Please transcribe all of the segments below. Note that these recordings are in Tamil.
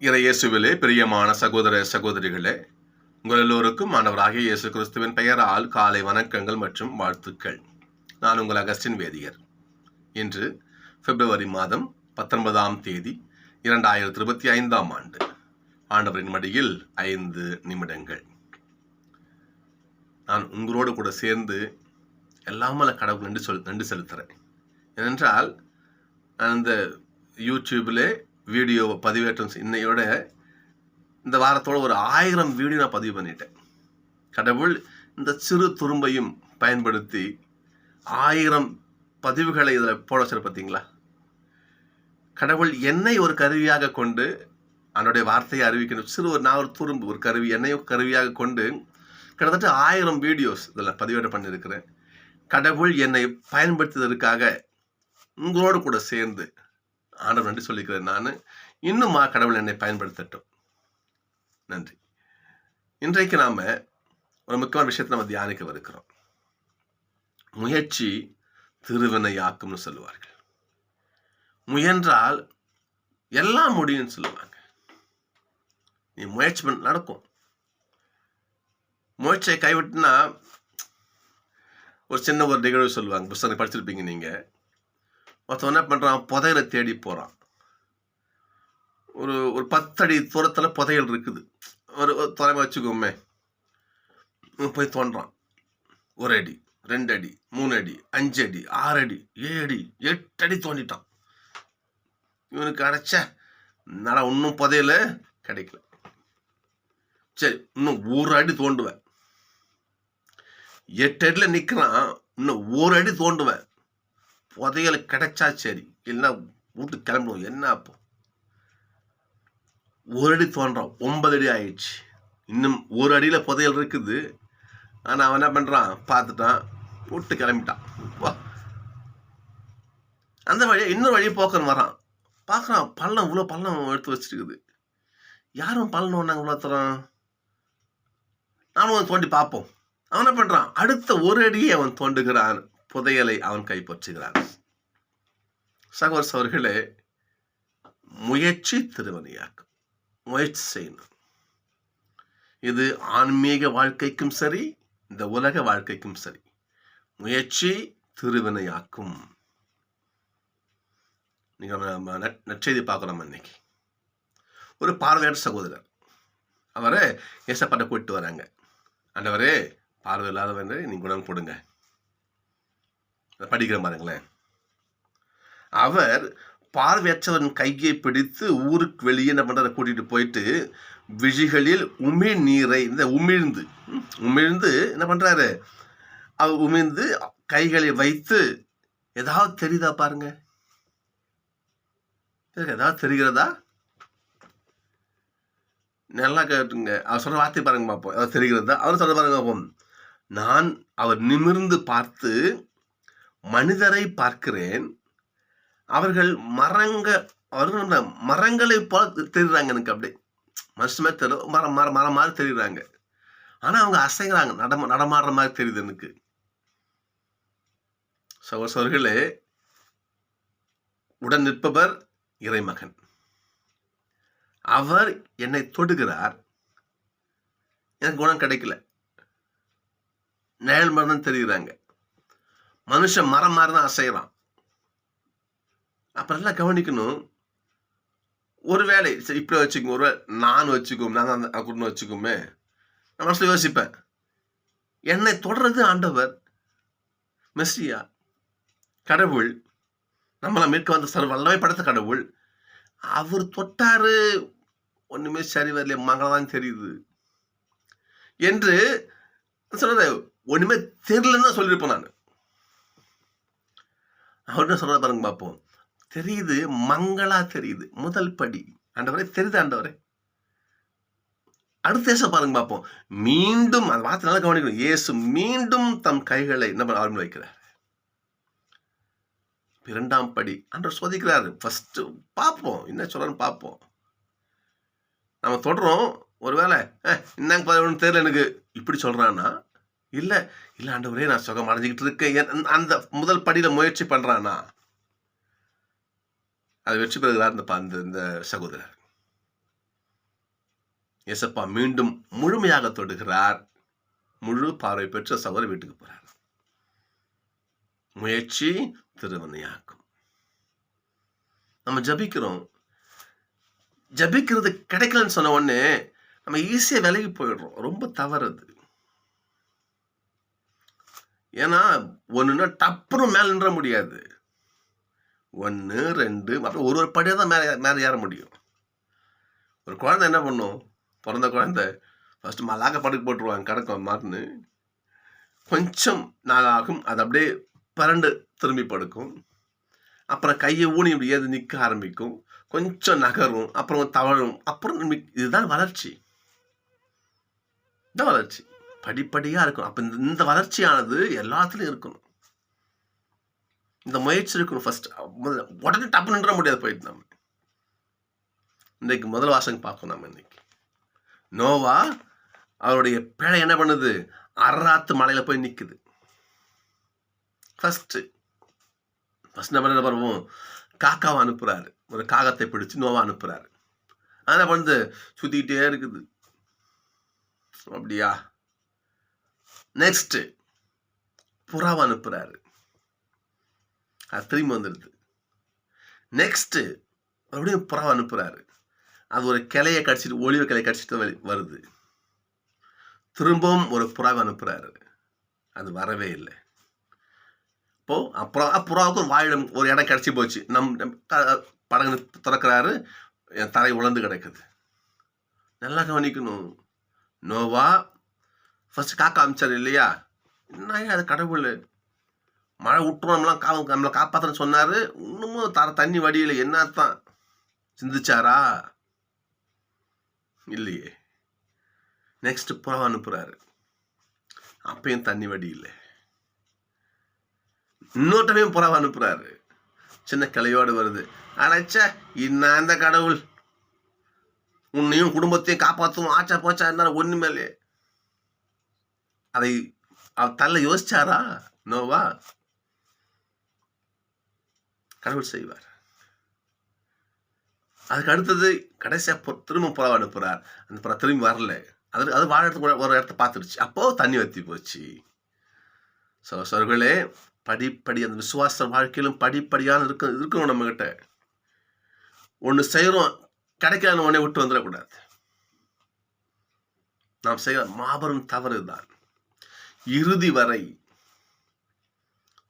இறையேசுவிலே பிரியமான சகோதர சகோதரிகளே உங்கள் எல்லோருக்கும் மாணவராகிய இயேசு கிறிஸ்துவின் பெயரால் காலை வணக்கங்கள் மற்றும் வாழ்த்துக்கள். நான் உங்கள் அகஸ்டின் வேதியர். இன்று பிப்ரவரி மாதம் பத்தொன்பதாம் தேதி இரண்டாயிரத்தி இருபத்தி ஐந்தாம் ஆண்டு. ஆண்டவரின் மடியில் ஐந்து நிமிடங்கள். நான் உங்களோடு கூட சேர்ந்து எல்லாமல கடவுள் நன்றி சொல் நன்றி செலுத்துகிறேன் ஏனென்றால் நான் இந்த வீடியோ பதிவேற்றம் இன்னையோட இந்த வாரத்தோட ஒரு ஆயிரம் வீடியோ நான் பதிவு பண்ணிட்டேன். கடவுள் இந்த சிறு துரும்பையும் பயன்படுத்தி ஆயிரம் பதிவுகளை இதில் போட வச்சிரு பார்த்தீங்களா கடவுள் என்னை ஒரு கருவியாக கொண்டு அவனுடைய வார்த்தையை அறிவிக்கணும் சிறு ஒரு நான் ஒரு துரும்பு ஒரு கருவி என்னை ஒரு கருவியாக கொண்டு கிட்டத்தட்ட ஆயிரம் வீடியோஸ் இதில் பதிவேற்றம் பண்ணியிருக்கிறேன். கடவுள் என்னை பயன்படுத்துவதற்காக உங்களோடு கூட சேர்ந்து ஆண்டவர் நன்றி சொல்லிக்கிறேன். நான் இன்னுமா கடவுள் என்னை பயன்படுத்தட்டும். நன்றி. இன்றைக்கு நாம ஒரு முக்கியமான விஷயத்தை நம்ம தியானிக்க வருகிறோம் முயற்சி திருவினையாக்கும்னு சொல்லுவார்கள். முயன்றால் எல்லாம் முடியும்னு சொல்லுவாங்க. நீ முயற்சி பண்ண நடக்கும். முயற்சியை கைவிட்டுனா ஒரு சின்ன ஒரு நிகழ்வு சொல்லுவாங்க. புத்தகம் படிச்சிருப்பீங்க நீங்க. ஒருத்தன் என்ன பண்றான்? புதையலை தேடி போகிறான் ஒரு ஒரு பத்தடி தூரத்தில் புதையல் இருக்குது. ஒரு ஒரு தொலைமை வச்சுக்கோமே. போய் தோன்றான். ஒரு அடி ரெண்டு அடி மூணு அடி அஞ்சு அடி ஆறு அடி ஏழு அடி எட்டு அடி தோண்டிட்டான். இவனுக்கு அடைச்ச நட இன்னும் புதையல் கிடைக்கல. சரி இன்னும் ஒரு அடி தோண்டுவேன். எட்டு அடியில் நிற்கிறான் இன்னும் ஒரு அடி தோண்டுவேன். புதையல் கிடைச்சா சரி இல்லைன்னா வீட்டு கிளம்பணும் என்ன அப்போ? ஒரு அடி தோன்றோம். ஒன்பது அடி ஆயிடுச்சு. இன்னும் ஒரு அடியில் புதையல் இருக்குது. ஆனால் அவன் என்ன பண்ணுறான் பார்த்துட்டான். விட்டு கிளம்பிட்டான். வா. அந்த வழியை இன்னொரு வழியை போக்கன் வரான். பார்க்குறான் பள்ளம் இவ்வளோ பள்ளம் எடுத்து வச்சிருக்குது. யாரும் பள்ளம் ஒன்றாங்க இவ்வளோ தரோம்? நானும் அவன் தோண்டி பார்ப்போம். அவன் என்ன பண்ணுறான் அடுத்த ஒரு அடியை அவன் தோண்டுகிறான். புதையலை அவன் கைப்பற்றுகிறான். சகோதர சவர்களே முயற்சி திருவனையாக்கும் முயற்சி செய்யணும். இது ஆன்மீக வாழ்க்கைக்கும் சரி இந்த உலக வாழ்க்கைக்கும் சரி. முயற்சி திருவினையாக்கும். நீங்கள் நம்ம நற்செய்தி பார்க்குறோம் இன்னைக்கு ஒரு பார்வையாளர் சகோதரர் அவரை ஏசப்பாட்ட கூப்பிட்டு வராங்க. ஆண்டவரே பார்வை இல்லாதவன் நீங்க குணம் கொடுங்க. படிக்கிற பாருங்களேன். அவர் பார்வையற்றவன் கையை பிடித்து ஊருக்கு வெளியே என்ன பண்ணுற கூட்டிகிட்டு போயிட்டு விழிகளில் உமிழ் நீரை இந்த உமிழ்ந்து உமிழ்ந்து என்ன பண்ணுறாரு அவர் உமிழ்ந்து கைகளை வைத்து ஏதாவது தெரியுதா பாருங்க? ஏதாவது தெரிகிறதா? நல்லா கேட்டுங்க. அவர் சொல்கிற வார்த்தை பாருங்க பார்ப்போம் ஏதாவது தெரிகிறதா? அவர் சொல்ல பாருங்க பார்ப்போம் நான் அவர் நிமிர்ந்து பார்த்து மனிதரை பார்க்கிறேன் அவர்கள் மரங்க அவர்கள் மரங்களை போல தெரியுறாங்க எனக்கு அப்படி மனுஷமே தெரு மரம் மரம் மரம் மாதிரி தெரியுறாங்க ஆனா அவங்க அசைகிறாங்க நடம நடமாடுற மாதிரி தெரியுது எனக்கு. சகோசர்களே உடன் நிற்பவர் இறைமகன். அவர் என்னை தொடுகிறார். எனக்கு குணம் கிடைக்கல. நிழல் மரம் தெரியுறாங்க. மனுஷன் மரம் மாதிரி தான் அசைகிறான். அப்புறம் எல்லாம் கவனிக்கணும். ஒருவேளை சரி, இப்படி வச்சுக்கோ ஒரு நான் வச்சுக்கோம் நான் அந்த அப்படின்னு வச்சுக்கோமே. நான் மனசில் யோசிப்பேன். என்னை தொடர்றது ஆண்டவர் மெஸ்ஸியா கடவுள். நம்மளை மீட்க வந்த சர்வ வல்லமை படைத்த கடவுள். அவர் தொட்டாரு. ஒன்றுமே சரி வரல மங்களதான் தெரியுது. என்று சொல்ற ஒன்றுமே தெரியலன்னு தான் சொல்லியிருப்பேன் நான். அவர் என்ன சொல்கிற பாருங்க பார்ப்போம். தெரியுது மங்களா தெரியுது. முதல் படி. ஆண்டவரே தெரியுது ஆண்டவரே. அடுத்த தேசம் பாருங்க பார்ப்போம். மீண்டும் அந்த வார்த்தை நல்லா கவனிக்கணும். இயேசு மீண்டும் தம் கைகளை நம்ம ஆரம்பி வைக்கிறார். இரண்டாம் படி. ஆண்டவர் சோதிக்கிறாரு. ஃபர்ஸ்ட் பார்ப்போம். என்ன சொல்றான்னு பார்ப்போம். நம்ம தொடரும் ஒருவேளை என்னங்க பதினொன்று தெரியல எனக்கு. இப்படி சொல்றானா இல்லை இல்லை ஆண்டவரே நான் சுகம் அடைஞ்சிக்கிட்டு இருக்கேன். அந்த முதல் படியில் முயற்சி பண்ணுறானா அது வெற்றி பெறுகிறார் இந்த பா- இந்த இந்த சகோதரர். எசப்பா மீண்டும் முழுமையாக தொடுகிறார். முழு பார்வை பெற்ற சகோதர வீட்டுக்கு போறார். முயற்சி திருவனையாக்கும். நம்ம ஜபிக்கிறோம். ஜபிக்கிறது கிடைக்கலன்னு சொன்ன உடனே நம்ம ஈஸியா விலகி போயிடுறோம். ரொம்ப தவறுது. ஏன்னா ஒண்ணுன்னா டப்புன்னு மேல நின்ற முடியாது. ஒன்று ரெண்டு அப்புறம் ஒரு ஒரு படியாக தான் மேலே மேலே ஏற முடியும். ஒரு குழந்தை என்ன பண்ணும்? பிறந்த குழந்தை ஃபஸ்ட்டு மலாக்க படுக்க போட்டுருவாங்க கிடக்கும் மாட்டுன்னு. கொஞ்சம் நாளாகும் அது அப்படியே பரண்டு திரும்பி படுக்கும். அப்புறம் கையை ஊனி இப்படி ஏது நிற்க ஆரம்பிக்கும். கொஞ்சம் நகரும் அப்புறம் தவழும். அப்புறம் இதுதான் வளர்ச்சி. இதுதான் வளர்ச்சி. படிப்படியாக இருக்கும் அப்போ இந்த இந்த வளர்ச்சியானது எல்லாத்துலேயும் இருக்கணும். இந்த முயற்சி இருக்கணும் ஃபர்ஸ்ட் முதல்ல உடனே டப்பு நின்ற முடியாது போயிட்டு நம்ம. இன்னைக்கு முதல் வாசகம் பார்க்கணும் நம்ம இன்னைக்கு. நோவா அவருடைய பிழை என்ன பண்ணுது? அராத்து மலையில் போய் நிக்குது. ஃபஸ்ட்டு ஃபர்ஸ்ட் என்ன பண்ண காக்காவை அனுப்புகிறாரு ஒரு காகத்தை பிடிச்சு நோவா அனுப்புகிறாரு அது என்ன பண்ணுது? இருக்குது. அப்படியா? நெக்ஸ்ட்டு புறாவை அனுப்புகிறாரு அது திரும்பி வந்துடுது நெக்ஸ்ட்டு மறுபடியும் புறாவை அனுப்புகிறாரு அது ஒரு கிளையை கடிச்சிட்டு ஒளிவ கிளையை கடிச்சிட்டு வருது. திரும்பவும் ஒரு புறாவை அனுப்புகிறாரு அது வரவே இல்லை. இப்போ அப்புறம் புறாவுக்கு ஒரு வாயிடம் ஒரு இடம் கிடச்சி போச்சு. நம் நம் படகு திறக்கிறாரு. என் தலை உழந்து கிடக்குது. நல்லா கவனிக்கணும். நோவா ஃபஸ்ட்டு காக்கா அமிச்சார் இல்லையா? என்ன அது கடவுள்? மழை விட்டு நம்மளாம் கா நம்மளை காப்பாற்றுன்னு சொன்னார். இன்னமும் தர தண்ணி வடியில். என்னத்தான்? சிந்திச்சாரா? இல்லையே. நெக்ஸ்ட் புறவை அனுப்புகிறாரு அப்பயும் தண்ணி வடி இல்லை இன்னொருத்தவையும் புறவை அனுப்புகிறாரு சின்ன கிளையோடு வருது. அடைச்ச இன்னும் அந்த கடவுள். உன்னையும் குடும்பத்தையும் காப்பாற்றும் ஆச்சா போச்சா என்ன ஒன்றுமேலே அதை அவர் தள்ள யோசிச்சாரா? நோவா? கடவுள் செய்வார். அதுக்கு அடுத்தது கடைசியா திரும்ப புறவை அனுப்புகிறார் அந்த புறா திரும்பி வரல. அது அது வாழ இடத்துக்கு ஒரு- இடத்த பார்த்துருச்சு அப்போ தண்ணி வத்தி போச்சு. ஸோ சர்களே படிப்படி அந்த விசுவாச வாழ்க்கையிலும் படிப்படியான இருக்க இருக்கணும் நம்ம கிட்ட ஒன்று செய்கிறோம் கிடைக்கலன்னு உடனே விட்டு வந்துடக்கூடாது. நாம் செய்கிற மாபெரும் தவறு தான் இறுதி வரை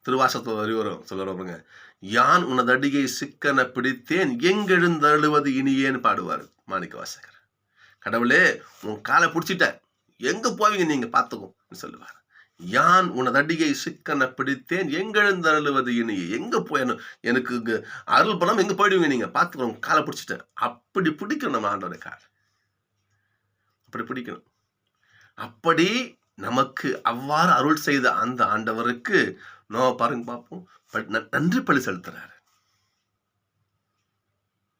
திருவாசத்து வரி வரும் சொல்லுறவங்க யான் உனது அடியை சிக்கன பிடித்தேன்? எங்கெழுந்தழுவது இனியேன்னு பாடுவார் மாணிக்க வாசகர் கடவுளே உன் காலை பிடிச்சிட்டேன் எங்க போவீங்க நீங்க? பார்த்துக்கும் சொல்லுவார். யான் உனது அடியை சிக்கன பிடித்தேன்? எங்கெழுந்தழுவது இனியே? எங்க போயணும் எனக்கு அருள் பணம் எங்க போயிடுவீங்க நீங்க? பார்த்துக்கோ உன் காலை பிடிச்சிட்டேன் அப்படி பிடிக்கணும் நம்ம ஆண்டோட கால். அப்படி பிடிக்கணும். அப்படி நமக்கு அவ்வாறு அருள் செய்த அந்த ஆண்டவருக்கு நோவா பாருங்க பார்ப்போம் பட் ந- நன்றி பழி செலுத்துறாரு.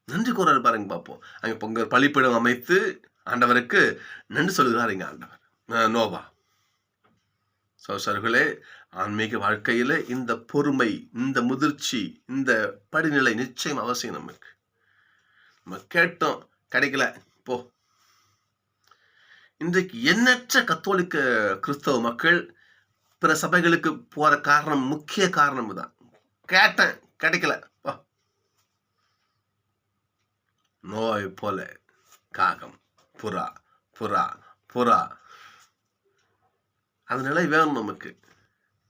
நன்றி கூறாரு பாருங்க பார்ப்போம் அங்க பொங்க பழிப்பிடம் அமைத்து ஆண்டவருக்கு நன்றி சொல்லுகிறார் இங்க ஆண்டவர். நோவா. சோசர்களே ஆன்மீக வாழ்க்கையில இந்த பொறுமை இந்த முதிர்ச்சி இந்த படிநிலை நிச்சயம் அவசியம் நமக்கு. நம்ம கேட்டோம் கிடைக்கல போ. இன்றைக்கு எண்ணற்ற கத்தோலிக்க கிறிஸ்தவ மக்கள் பிற சபைகளுக்கு போற காரணம் முக்கிய காரணம் தான் கேட்டேன் கிடைக்கல. நோய் போல காகம். புறா புறா புறா. அந்த நிலை வேணும் நமக்கு.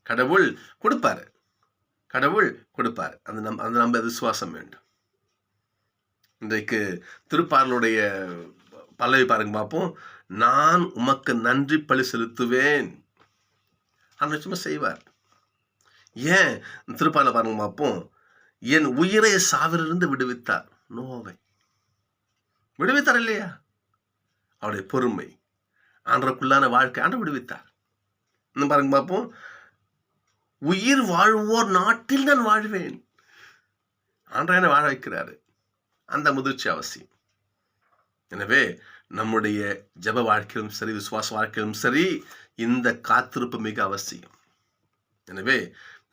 கடவுள் கொடுப்பாரு. கடவுள் கொடுப்பாரு. அந்த நம் அந்த நம்ம விசுவாசம் வேண்டும். இன்றைக்கு திருப்பாரலுடைய பல்லவி பாருங்க பார்ப்போம். நான் உமக்கு நன்றி பலி செலுத்துவேன். அந்த நிச்சயமா செய்வார். ஏன்? திருப்பாடல பாருங்க பார்ப்போம். என் உயிரை சாவிலிருந்து விடுவித்தார் நோவை. விடுவித்தார் இல்லையா? அவருடைய பொறுமை ஆண்டருக்குள்ளான வாழ்க்கை ஆண்டு விடுவித்தார். இன்னும் பாருங்க பார்ப்போம். உயிர் வாழ்வோர் நாட்டில் நான் வாழ்வேன். ஆண்டாயனை வாழ வைக்கிறாரு? அந்த முதிர்ச்சி அவசியம். எனவே நம்முடைய ஜெப வாழ்க்கையிலும் சரி விசுவாச வாழ்க்கையிலும் சரி இந்த காத்திருப்பு மிக அவசியம். எனவே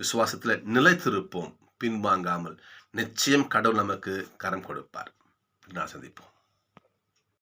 விசுவாசத்தில் நிலைத்திருப்போம் பின்வாங்காமல் நிச்சயம் கடவுள் நமக்கு கரம் கொடுப்பார். நான் சந்திப்போம்.